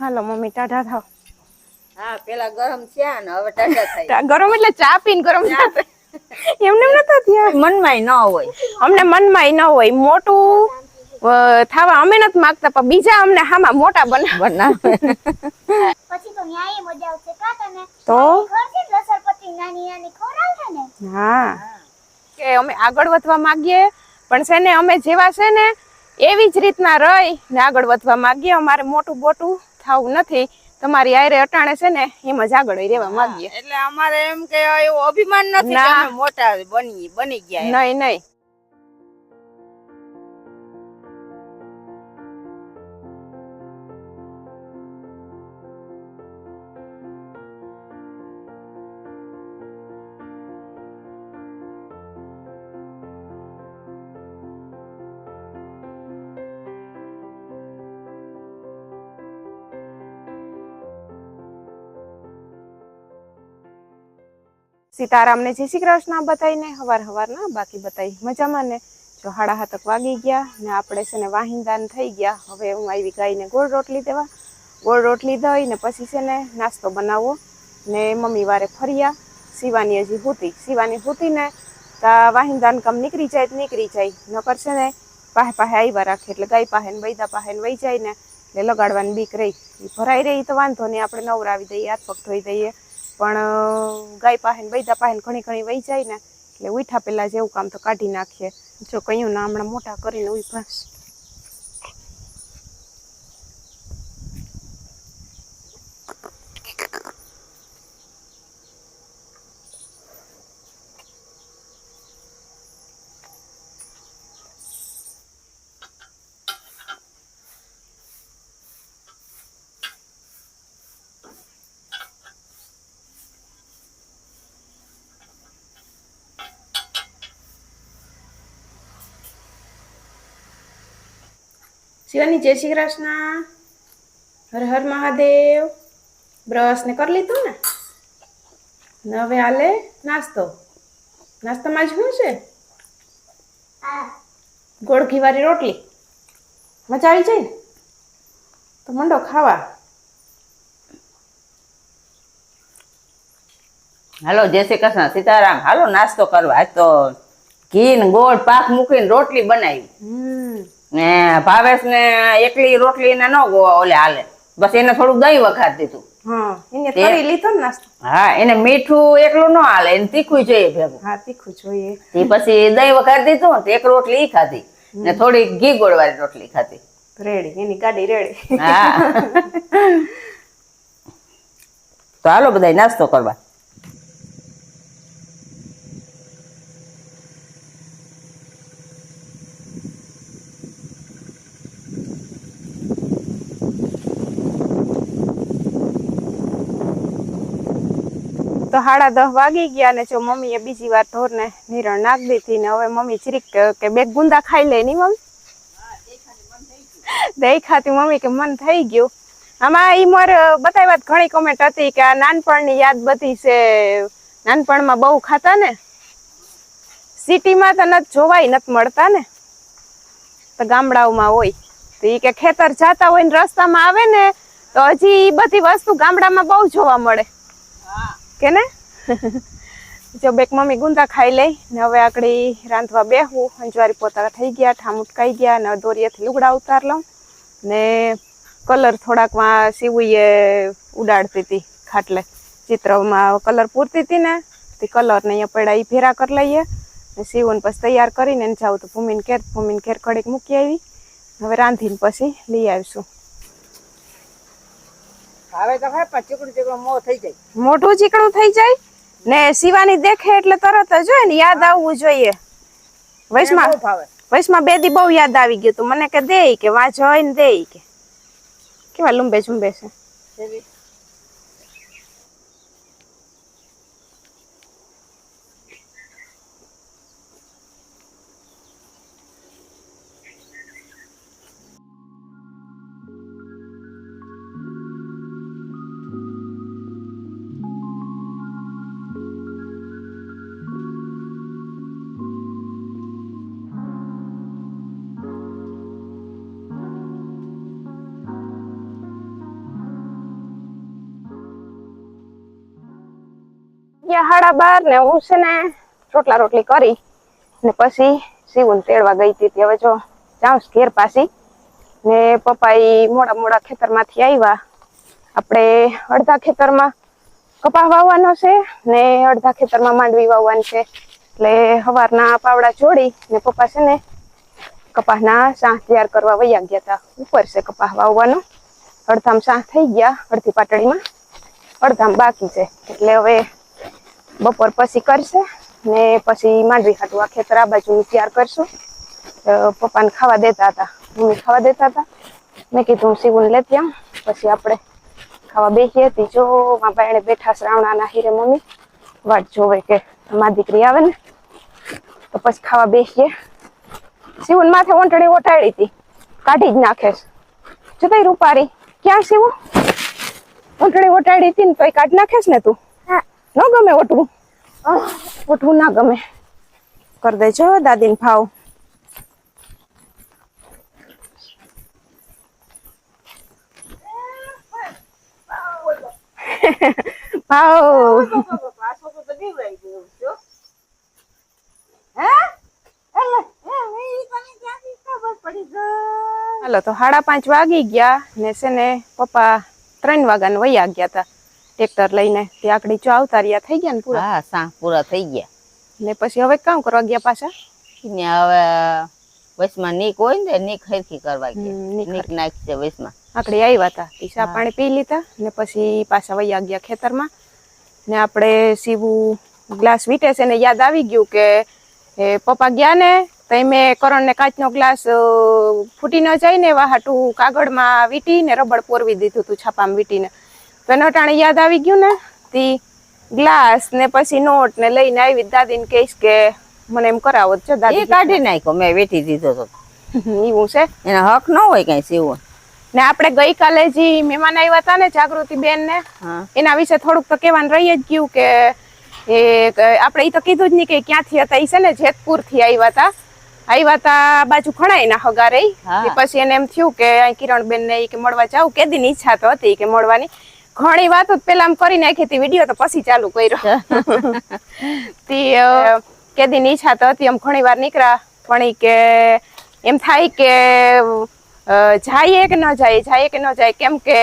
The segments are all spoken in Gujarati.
હાલો મમ્મી ટાઢા થાવ હા પેલા ગરમ થયા ને હવે ટાઢા થાય. ગરમ એટલે ચા પીને ગરમ થાય. એમને એમ નતા થયા મનમાં ન હોય. અમને મનમાં ન હોય. મોટું થાવા અમે નથી માંગતા પણ બીજા અમને હામાં મોટા બનાવે બનાવે. પછી તો ન્યાય મજા આવશે કા તને? તો? ઘરથી જ નાની નાની ખવડાવશે ને? હા. કે અમે આગળ વધવા માંગીએ પણ છે ને અમે જેવા છે ને એવી જ રીતના રહી ને આગળ વધવા માંગીએ. અમારે મોટું બોટું થવું નથી. તમારી આયરે અટાણે છે ને એમ જ આગળ રહેવા માંગીએ. એટલે અમારે એમ કે એવો અભિમાન નથી મોટા બની બની ગયા નહીં નહીં. સીતારામને જય શ્રી કૃષ્ણ બતાવીને હવાર હવારના બાકી બતાવી મજામાં ને? જો હાડા હાથક વાગી ગયા ને આપણે છે ને વાહિંદાન થઈ ગયા. હવે હું આવી ગાયને ગોળ રોટલી દેવા. ગોળ રોટલી દઈ ને પછી છે ને નાસ્તો બનાવવો. ને મમ્મી વારે ફર્યા. શિવાની હજી હુતી. શિવાની હુતી ને તા વાહિંદાન કામ નીકળી જાય તો નીકળી જાય. નકર છે ને પાહે પાહે આવ્યા રાખે. એટલે ગાય પાહે ને બૈદા પાહે ને વહી જાય ને એટલે લગાડવાની બીક રહી. ભરાઈ રહી તો વાંધો નહીં. આપણે નવરાવી દઈએ હાથ પગ ધોઈ દઈએ. પણ ગાય પાસે બૈદા પાસે ઘણી ઘણી વહી જાય ને, એટલે ઉઠા પેલા જેવું કામ તો કાઢી નાખીએ. જો કયું ના હમણાં મોટા કરીને ઊભા. શિવાની જય શ્રી કૃષ્ણ. હર હર મહાદેવ. બ્રશ ને કરી લીધું ને? હવે આલે નાસ્તો. નાસ્તામાં શું છે? ગોળ ઘીવાળી રોટલી. મજા આવી જાય ને? તો મંડો ખાવા. હાલો જય શ્રી કૃષ્ણ. સીતારામ હાલો નાસ્તો કરવા. આજ તો ઘી ને ગોળ પાક મૂકીને રોટલી બનાવી. હમ. ને ભાવેશ ને એકલી રોટલી ને ન ઓલે હાલે. બસ એને થોડું દહીં વખાત દીધું. હા એને કરી લીધો ને નાસ્તો? હા એને મીઠું એકલું ન હાલે એને તીખું જોઈએ ભેગું. હા તીખું જોઈએ. તે પછી દહીં વઘાર દીધું એક રોટલી ખાધી. ને થોડી ઘી રોટલી ખાધી. રેડી એની ગાડી રેડી. હા. તો હાલો બધા નાસ્તો કરવા. સાડા દસ વાગી ગયા ને જો મમ્મીએ બીજી વાર ઢોરને નિરણ નાખી દીધી ને હવે મમ્મી ચીરીક કે- બે ગુંદા ખાઈ લે ની મમ્મી? દહીં ખાતી મમ્મી કે મન થઈ ગયું. આમાં ઈ મોર વાત ઘણી કોમેન્ટ હતી કે આ નાનપણની યાદ બધી છે, નાનપણમાં બહુ ખાતા ને. સિટીમાં તો નથી જોવાય, નથી મળતા ને. તો ગામડાઓમાં હોય. તો ઈ કે ખેતર જાતા હોય ને રસ્તામાં આવે ને, તો હજી બધી વસ્તુ ગામડામાં બહુ જોવા મળે. કે ને? જો બેક મમ્મી ગુંદા ખાઈ લઈ ને હવે આકડી રાંધવા બેહું. અંજવારી પોતા થઈ ગયા, ઠામ ઉટકાઈ ગયા ને દોરીએથી લુગડા ઉતાર લઉં ને કલર થોડાકમાં સીવુઈએ ઉડાડતી હતી ખાટલે. ચિત્રમાં કલર પૂરતી હતી ને, તે કલરને અહીંયા પડ્યા એ ભેરા કરી લઈએ ને સીવું પછી તૈયાર કરીને જાઉં તો ભૂમિને ઘેર ભૂમિને ઘેર કડીક મૂકી આવી. હવે રાંધીને પછી લઈ આવીશું. હવે તો ખાય પણ ચીકણું ચીકણું મો થઈ જાય. મોઢું ચીકણું થઈ જાય? ને શિવાની દેખે એટલે તરત જ હોય ને યાદ આવવું જોઈએ. વૈશમાં વૈશમાં બે દી બહુ યાદ આવી ગયું તું. મને કે દે કે વાંચો હોય ને દે કે. કેવા લુંબે ચુંબે છે? સાડા બાર ને હું છે ને રોટલા રોટલી કરી ને પછી સીવું તેડવા ગઈ હતી હવે જો જાઉં ઘેર પાછી. ને પપ્પા એ મોડા મોડા ખેતરમાંથી આવ્યા આપણે અડધા ખેતરમાં કપા વાવવાનો છે ને અડધા ખેતરમાં માંડવી વાવવાની છે. એટલે સવારના પાવડા જોડી ને પપ્પા છે ને કપાસના સાહ તૈયાર કરવા વૈયા ગયા હતા. ઉપર છે કપાસ વાવવાનો. અડધામ સાહ થઈ ગયા, અડધી પાટડીમાં. અડધામ બાકી છે. એટલે હવે બપોર પછી કરશે ને પછી માંડવી ખાતું આ ખેતર આ બાજુ તૈયાર કરશું. પપ્પાને ખાવા દેતા હતા, મમ્મી ખાવા દેતા હતા. મેં કીધું હું સીવું લેતી આમ પછી આપણે ખાવા બેસી હતી. જો માં બાયણે બેઠા શ્રાવણાના હીરે મમ્મી વાટ જોવે કે મા દીકરી આવે ને, તો પછી ખાવા બેસીએ. સીવું માથે ઓંટડી ઓટાડી હતી, કાઢી જ નાખે જતાઈ રૂપારી, ક્યાં સીવું? ઓંટડી ઓટાડી હતી ને તો કાઢી નાખેસ ને તું? ન ગમે ઓટવું? ઓટવું ના ગમે. કર દેજો દાદીને ભાવ. ભાવ. હાલો, તો સાડા પાંચ વાગી ગયા ને છે ને પપ્પા ત્રણ વાગ્યાને વૈયા ગયા હતા ટ્રેક્ટર લઈને તે આકડી ચો આવતા રહ્યા થઈ ગયા ને પૂરા? હા સા પૂરા થઈ ગયા. ને પછી હવે કામ કરવા ગયા પાછા? ને હવે વચમાં નીક હોય ને નીક હરખી કરવા ગયા. નીક નાખશે વચમાં આકડી આવ્યા હતા તી ચા પાણી પી લીધા ને પછી પાછા વૈયા ગયા ખેતરમાં. ને આપણે સીવું ગ્લાસ વીટે છે ને યાદ આવી ગયું કે એ પપ્પા ગયા ને તો મેં કરણને કાચનો ગ્લાસ ફૂટી ન જાય ને એવા હાટું કાગળમાં વીટીને રબડ પોરવી દીધું હતું છાપામાં વીટીને. તો એનો ટાણે યાદ આવી ગયું ને? તી ગ્લાસ ને પછી નોટ ને લઈને આવી દાદીને કહીશ કે મને એમ કરાવો છે દાદી. કાઢી નાખ્યો મેં વેઠી દીધો તો. એવું છે? એનો હક ન હોય કઈ સીવું ને આપણે ગઈકાલે જે મહેમાન આવ્યા હતા ને જાગૃતિ બેન ને એના વિશે થોડુંક તો કહેવાનું રહી જ ગયું કે એ ક- આપણે એ તો કીધું જ નહીં કે ક્યાંથી હતા એ છે ને જેતપુરથી આવ્યા હતા. આવ્યા હતા બાજુ ખણાય ના હગા રહી એ પછી એને એમ થયું કે કિરણ બેન ને કે મળવા જાવ કેદીની ઈચ્છા તો હતી કે મળવાની. ઘણી વાતો પેલા આમ કરી નાખી હતી વીડિયો તો પછી ચાલુ કર્યો. તે કેદી ઈચ્છા તો હતી આમ ઘણી વાર નીકળ્યા પણ કે એમ થાય કે જાય કે ન જાય જાય કે ન જાય કેમ કે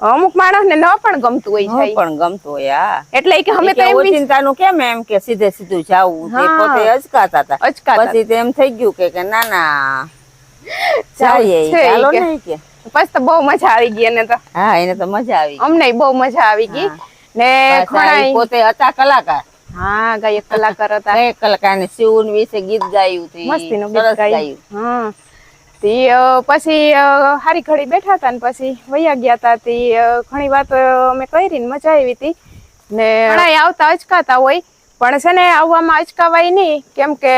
અમુક માણસ ને ન પણ ગમતું હોય છે જાય. પણ ગમતું હોય હા. એટલે કે અમે તો એમ વિચ- ઓચિંતાનું કેમ એમ કે સીધે સીધું જાવું તે પોતે અચકાતા હતા. અચકાતા પછી તો એમ થઈ ગયું કે ના ના જાય જઈએ ચાલો નહીં કે. પછી તો બહુ મજા આવી ગઈ એને તો. હા એને તો મજા આવી અમને બહુ મજા આવી ગઈ. ને ઘણા પોતે હતા કલાકાર. હા ગાયક કલાકાર હતા. ગાયક કલાકાર ને શિવન વિશે ગીત ગાયું હતું મસ્તીનું ગીત ગાયું. હા. તી પછી હારી ઘડી બેઠા હતા ને પછી વૈયા ગયા હતા તી ઘણી વાત અમે કરી ને મજા આવી હતી ને ઘણા આવતા અચકાતા હોય. પણ છે ને આવવામાં અચકાવાય નહીં. કેમ કે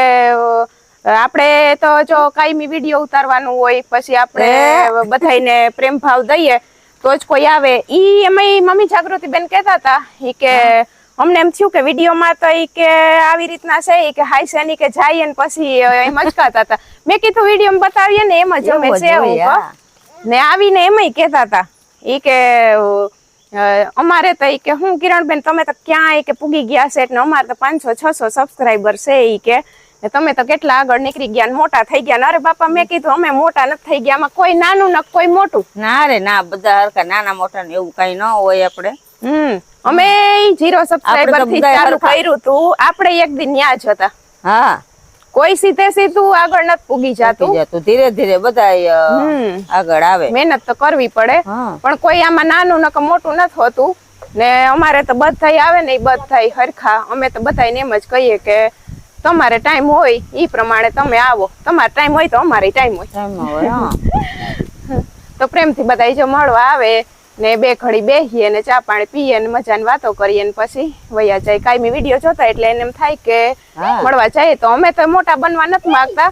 આપણે તો જો કાયમી વીડિયો ઉતારવાનું હોય પછી આપણે બધાને પ્રેમ ભાવ દઈએ તો જ કોઈ આવે. ઈ એમાં મમ્મી જાગૃતિ બેન કહેતા હતા ઈ કે અમને એમ થયું કે વિડીયોમાં તો ઈ કે આવી રીતના છે ઈ કે હાય સેની કે જાય ને પછી એમ અચકાતા હતા. મેં કીધું વીડિયો બતાવીએ ને એમ જ અમે છે. ને આવીને એમય કહેતા હતા. ઈ કે અમારે તો ઈ કે હું કિરણબેન તમે તો ક્યાંય કે પૂગી ગયા છે એટલે અમારે તો પાંચસો છસો સબસ્ક્રાઈબર છે ઈ કે. તમે તો કેટલા આગળ નીકળી ગયા મોટા થઈ ગયા અરે બાપા મેં કીધું અમે મોટા નથી થઈ ગયા આમાં કોઈ નાનું ને કોઈ મોટું. ના રે ના બધા હરખા નાના મોટા ને એવું કઈ ન હોય આપણે. હમ અમે જીરો સબસ્ક્રાઈબરથી ચાલુ કર્યું તું. આપણે એક દિન ન્યા જ હતા. હા. કોઈ સીધે સીધું આગળ નથી પૂગી જાતું. જતું. ધીરે ધીરે બધા આગળ આવે. મહેનત તો કરવી પડે. પણ કોઈ આમાં નાનું ન મોટું નથી હોતું. ને અમારે તો બધા આવે ને એ બધા હરખા. અમે તો બધા એમ જ કહીએ કે તમારે ટાઈમ હોય ઈ પ્રમાણે તમે આવો. તમારે ટાઈમ હોય તો અમારે ટાઈમ હોય. તો પ્રેમથી બધા જો મળવા આવે ને બે ઘડી બેસીએ ને ચા પાણી પીએ ને મજાની વાતો કરીએ ને પછી વયા જાય. કાયમી વીડિયો જોતા એટલે એને એમ થાય કે મળવા જાય તો અમે તો મોટા બનવા નથી માંગતા.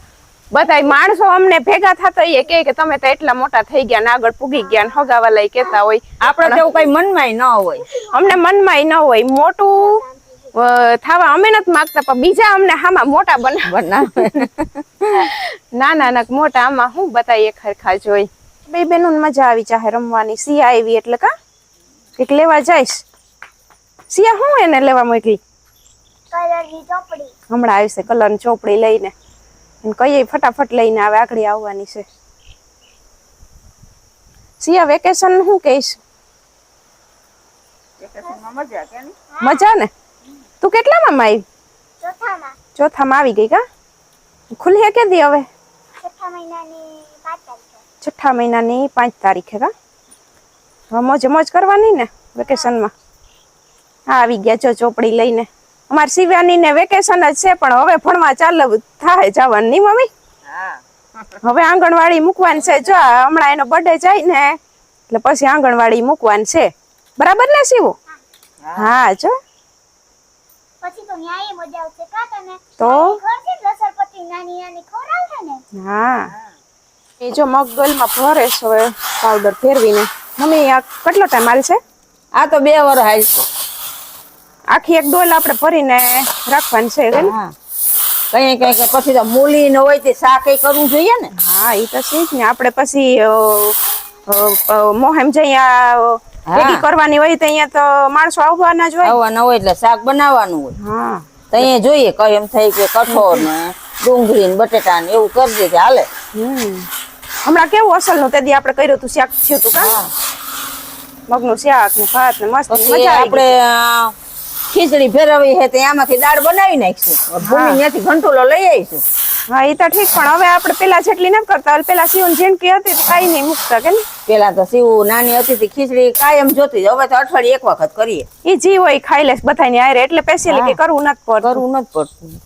બધા માણસો અમને ભેગા થતા એ કે કે તમે તો એટલા મોટા થઈ ગયા ને આગળ પૂગી ગયા ને હગાવા લઈ કેતા હોય. આપણે તો કઈ મનમાં ન હોય. અમને મનમાં ન હોય. મોટું થાવા અમે નથી માગતા પણ બીજા અમને હામાં મોટા બના ના નાના મોટા આમાં હું બતાવીએ ખરખા જોઈ. બે બેનું મજા આવી ચાહે રમવાની. સિયા આવી એટલે કા? કંઈક લેવા જઈશ. સિયા હું એને લેવા મોકલી ચોપડી. હમણાં આવશે કલરની ચોપડી લઈને. કહીએ ફટાફટ લઈને આવે આગળ આવવાની છે. સિયા વેકેશન હું કહીશ? મજા ને? તું કેટલામાં માઈ ચોથામાં. ચોથામાં આવી ગઈ કા? ખુલ્લી કે દી હવે? છઠ્ઠા મહિનાની પાંચ તારીખે. છઠ્ઠા મહિનાની પાંચ તારીખે કા? હવે મોજ મોજ કરવાની ને વેકેશનમાં. હા આવી ગયા છો ચોપડી લઈને. અમારે શિવાની ને વેકેશન જ છે પણ હવે ભણવા ચાલુ થાય જવાનું નહીં મમ્મી. હા. હવે આંગણવાડી મૂકવાની છે. જો હમણાં એનો બર્થડે જાય ને એટલે પછી આંગણવાડી મૂકવાની છે. બરાબર ને શિવું? હા જો. તો છે હા. એ જો મગલમાં ભરે છે પાવડર ફેરવીને. મમ્મી આ કેટલો ટાઈમ હાલ છે? આ તો બે વર હાલશે આખી એક ડોલ આપણે ભરીને રાખવાની છે ને? કઈ કઈ પછી તો મૂલી ન હોય તે શાક એ કરવું જોઈએ ને? હા એ તો છે જ ને. આપણે પછી મોહેમ જઈ આ ભેગી કરવાની હોય તો અહીંયા તો માણસો આવવાના જ હોય. આવવાના હોય એટલે શાક બનાવવાનું હોય. હા. તો અહીંયા જોઈએ કઈ એમ થઈ કે કઠોળ ને ડુંગળી ને બટેટા ને એવું કરી દે કે હાલે. હમ. હમણાં કેવું અસલનું દી આપણે કર્યું હતું શાક થયું હતું કા? મગનું શાક ને ભાત ને મસ્ત મજા આપણે ખીચડી ફેરવી છે તો એમાંથી દાળ બનાવી નાખીશું. ભૂમિ ત્યાંથી ઘંટુલો લઈ આવીશું. હા એ તો ઠીક પણ હવે આપણે પેલા જેટલી ન કરતા પેલા પેલા જેમ કે હતી કાંઈ નહીં મૂકતા કે ને પેલા તો સીવું નાની હતી ખીચડી કાયમ જોતી. હવે તો અઠવાડિયે એક વખત કરીએ. એ જી હોય ખાઈ લેશ બધાની આયરે એટલે સ્પેશિયલી કે કરવું નથી પડતું. કરવું નથી પડતું.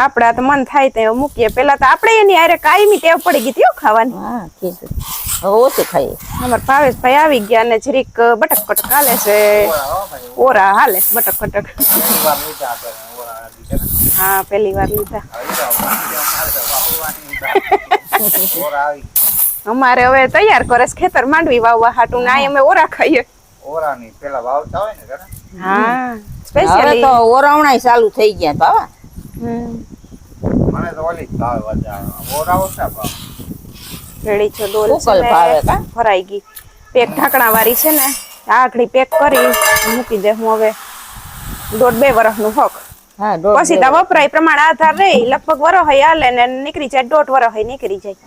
આપણે આ તો મન થાય તો મૂકીએ. પેલા તો આપણે એની આરે કાયમી ટેવ પડી ગઈ હતી ખાવાની. હા ખીચડી હવે ઓછું ખાઈએ. અમાર ભાવેશભાઈ આવી ગયા ને જરીક બટક કટક હાલે છે. ઓરા હાલે બટક કટક હા પેલી વાર લીધા. અમારે હવે તૈયાર કરે છે ખેતર માંડવી વાવવા હાટું. ના અમે ઓરા ખાઈએ. ઓરાની પેલા વાવતા હોય ને હા સ્પેશિયલી તો ઓરવણાય ચાલુ થઈ ગયા બાવા મને તો ઓલી જ ભાવે વધારે ઓરા ઓછા ભાવ. રેડી છે ડોલ છે ને ભાવે કા? ભરાઈ ગઈ. પેક ઢાંકણા વાળી છે ને આખડી પેક કરી મૂકી દે હું હવે. દોઢ બે વર્ષનું હક. પછી તો વપરાય પ્રમાણે આધાર રે લગભગ વરસ હોય હાલે ને નીકળી જાય દોઢ વરસ હોય નીકળી જાય.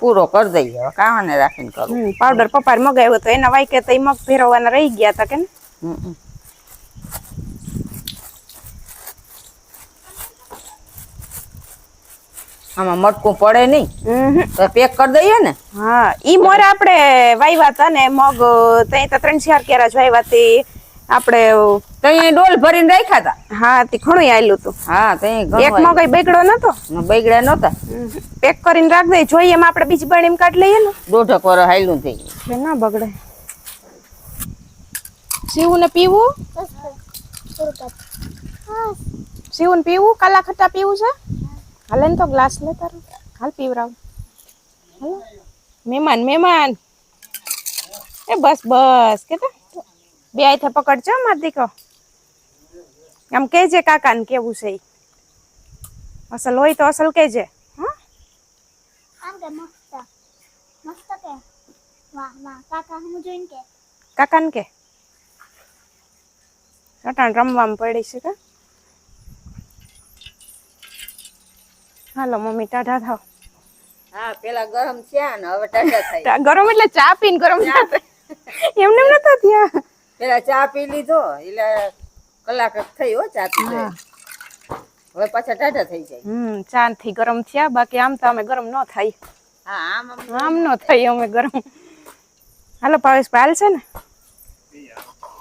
પૂરો કરી દઈએ હવે કાવાને રાખીને કરું. પાવડર પપાર મગાવ્યો તો એના વાઈકે તો મગ ફેરવવાના રહી ગયા હતા કે ને હમ, હમ. આમાં મટકું પડે નહીં. તો પેક કરી દઈએ ને. હા ઈ મોરે આપણે વાવ્યા હતા ને મગ ત્યાં તો ત્રણ ચાર કેરા જ વાવ્યા તે આપણે ત્યાં ડોલ ભરીને રાખ્યા હતા. હા તે ઘણું આવેલું હતું હા ત્યાં એક મગ કઈ બગડો નતો? બગડ્યા નતા. પેક કરીને રાખ દે જોઈએ એમ આપણે બીજી એમ કાઢ લઈએ ને. દોઢક વર હાયલું થઈ ગયું. ના બગડે. સીવું ને પીવું? સીવું ને પીવું? કાલા ખટ્ટા પીવું છે? હાલે ને તો ગ્લાસ લે તારો. હાલ પીવરાવ. હાલો? મહેમાન મહેમાન. એ બસ બસ. કે બે આઈથે પકડજો માર દીકો આમ કહેજે કાકાને કેવું છે. અસલ હોય તો અસલ કહેજે. હા? મસ્ત. મસ્ત વાહ વાહ. કાકા કાકાને કે? રટાણ રમવામાં પડી છે કે? હાલો મમ્મી ટાઢા થાવ. હા પેલા ગરમ થયા ને હવે ટાઢા થાય ગરમ એટલે ચા પીને ગરમ એમને એમ નતા થયા. પેલા ચા પી લીધો એટલે કલાક જ થઈ હો ચા પી હવે પાછા ટાઢા થઈ જાય. હમ ચા થી ગરમ થયા બાકી આમ તો અમે ગરમ ન થાય. હા આમ આમ ન થાય અમે ગરમ. હાલો ભાવેશ પાલ છે ને?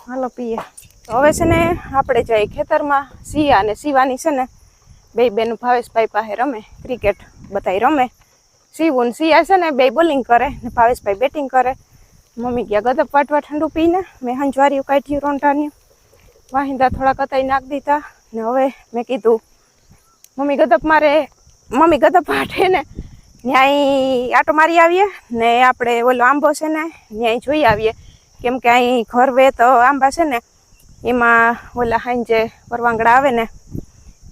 હાલો પીએ તો હવે છે ને આપણે જઈએ ખેતરમાં. સિયા અને શિવાની છે ને બે બેનું ભાવેશભાઈ પાસે રમે ક્રિકેટ બધાય રમે. શિવું સિયા છે ને બે બોલિંગ કરે ને ભાવેશભાઈ બેટિંગ કરે. મમ્મી ગયા ગદપ વાટવા ઠંડુ પીને, મેં હંજવારીયું કાઢ્યું રોંઢાની. વાહિંદા થોડા કતાઈ નાખ દીધા ને હવે મેં કીધું, મમ્મી ગદપ મારે, મમ્મી ગદપ વાટે ને, ન્યાય આટો મારી આવીએ ને આપણે ઓલો આંબો છે ને, ન્યાય જોઈ આવીએ. કેમ કે અહીં ઘર વે તો આંબા છે ને, એમાં ઓલા હાંજે પરવાંગડા આવે ને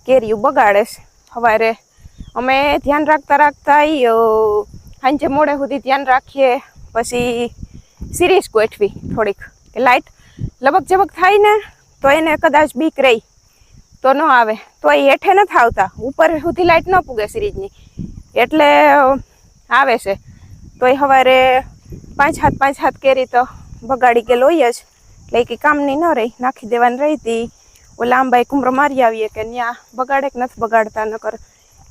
કેરીયું બગાડે છે. સવારે અમે ધ્યાન રાખતા રાખતા સાંજે મોડે સુધી ધ્યાન રાખીએ, પછી સિરીઝ ગોઠવી થોડીક. કે લાઇટ લબક ઝબક થાય ને, તો એને કદાચ બીક રહી, તો ન આવે. તો એ હેઠે નથી આવતા ઉપર સુધી લાઇટ ન પૂગે સિરીઝની એટલે આવે છે. તો એ સવારે પાંચ હાથ પાંચ હાથ કેરી તો બગાડી કે લોહી જ. એટલે કંઈ કામની ન રહી. નાખી દેવાની રહી હતી ઓલા આંબાએ કુમરો મારી આવીએ કે ત્યાં બગાડે કે નથી બગાડતા, નકર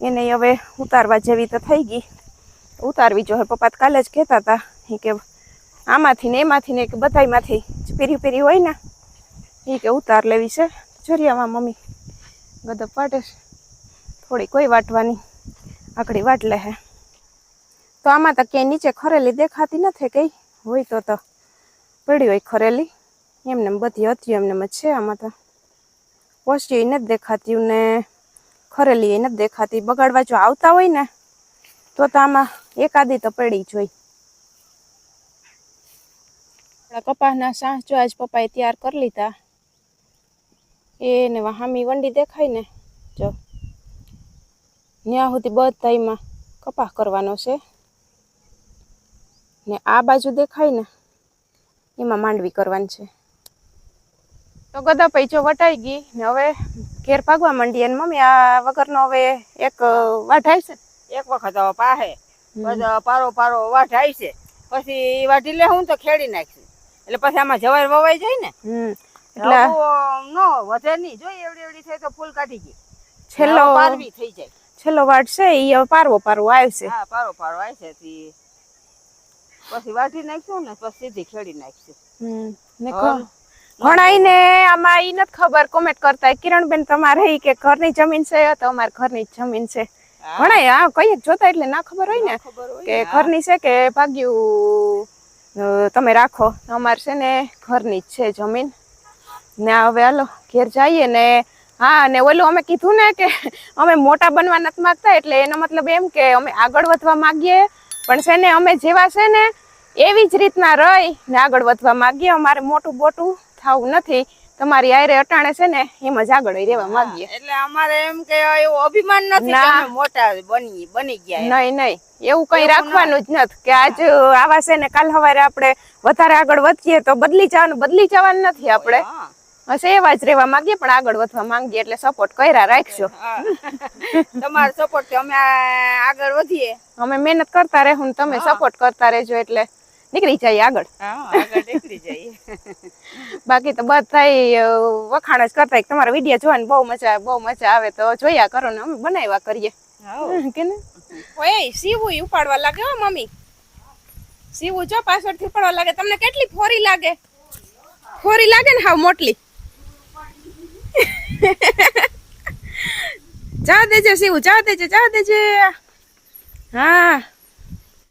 એને હવે ઉતારવા જેવી તો થઈ ગઈ. ઉતારવી જોઈએ પપ્પા તો કાલે જ કહેતા હતા. કે આમાંથી ને એમાંથી ને કે બધાયમાંથી પીરી પીરી હોય ને. એ કે ઉતાર લેવી છે. જોરિયામાં મમ્મી ગદપ વાટે થોડી કોઈ વાટવાની આકડી વાટ લે હે. તો આમાં તો ક્યાંય નીચે ખરેલી દેખાતી નથી કંઈ. હોય તો તો પડી હોય ખરેલી. એમને બધી હતી એમને એમ જ છે આમાં તો. પોસ્ટી નથી દેખાતી ને ખરેલી નથી દેખાતી. બગાડવા જો આવતા હોય ને, તો તો આમાં એકાદી તો પડી જોઈ કપાસના સાસ જો આજ પપ્પાએ તૈયાર કરી લીધા, એને હામી વંડી દેખાય ને, જો. ત્યાં સુધી બધામાં કપાસ કરવાનો છે. ને આ બાજુ દેખાય ને, એમાં માંડવી કરવાની છે. તો ગદા પૈચો વટાઈ ગઈ ને હવે ઘેર ભાગવા માંડી અને મમ્મી આ વગરનો હવે એક વાઢાય છે. એક વખત હવે પાહે પારો પારો વાઢાય છે. પછી વાઢી લે હું તો ખેડી નાખશું. એટલે પછી આમાં જવાર વવાઈ જાય ને. એટલે નો વધે નહીં. જો એવડી એવડી થઈ તો ફૂલ કાઢી ગઈ. છેલ્લો પારવી થઈ જાય. છેલ્લો વાટ છે એ હવે પારવો પારવો આવશે હા પારો પારો આવશે છે પછી વાટી નાખશું ને પછી સીધી ખેડી નાખશું. હમ ને હવે ઘણા ને આમાં એ નથી ખબર કોમેન્ટ કરતા કિરણબેન તમારે કે ઘરની જમીન છે તો અમારે ઘરની જમીન છે. ભણાય ઘણા હા કઈ જોતા એટલે ના ખબર હોય ને. કે ઘરની છે કે ભાગ્યું તમે રાખો. અમારે છે ને ઘરની જ છે જમીન. ને હવે હાલો ઘેર જઈએ ને હા ને ઓલું અમે કીધું ને કે અમે મોટા બનવા નથી માંગતા એટલે એનો મતલબ એમ કે અમે આગળ વધવા માગીએ. પણ છે ને અમે જેવા છે ને એવી જ રીતના રહી ને આગળ વધવા માગીએ. અમારે મોટું બોટું થવું નથી. તમારી આયરે અટાણે છે ને એમ જ આગળ રહેવા માંગીએ. એટલે અમારે એમ કે એવું અભિમાન નથી કે મોટા બની બની ગયા નહીં નહીં. એવું કઈ રાખવાનું જ નથી કે આજ આવા છે ને કાલ સવારે આપણે વધારે આગળ વધીએ તો બદલી જવાનું બદલી જવાનું નથી આપણે. હશે એવા જ રહેવા માંગીએ પણ આગળ વધવા માંગીએ એટલે સપોર્ટ કર્યા રાખજો. તમારો સપોર્ટ અમે આગળ વધીએ? અમે મહેનત કરતા રહેવું ને તમે સપોર્ટ કરતા રહેજો એટલે. નીકળી જાય આગળ. બાકી તો બધા વખાણ જ કરતા તમારા વીડિયો જોવાની બહુ મજા બહુ મજા આવે તો જોયા કરો ને અમે બનાવ્યા કરીએ. કે ને? ઓય સીવું ઉપાડવા લાગે હો મમ્મી. સીવું જો પાછળથી ઉપાડવા લાગે. તમને કેટલી ફોરી લાગે? ફોરી લાગે ને હાવ મોટલી. જા દેજે સીવું જા દેજે જા દેજે. હા.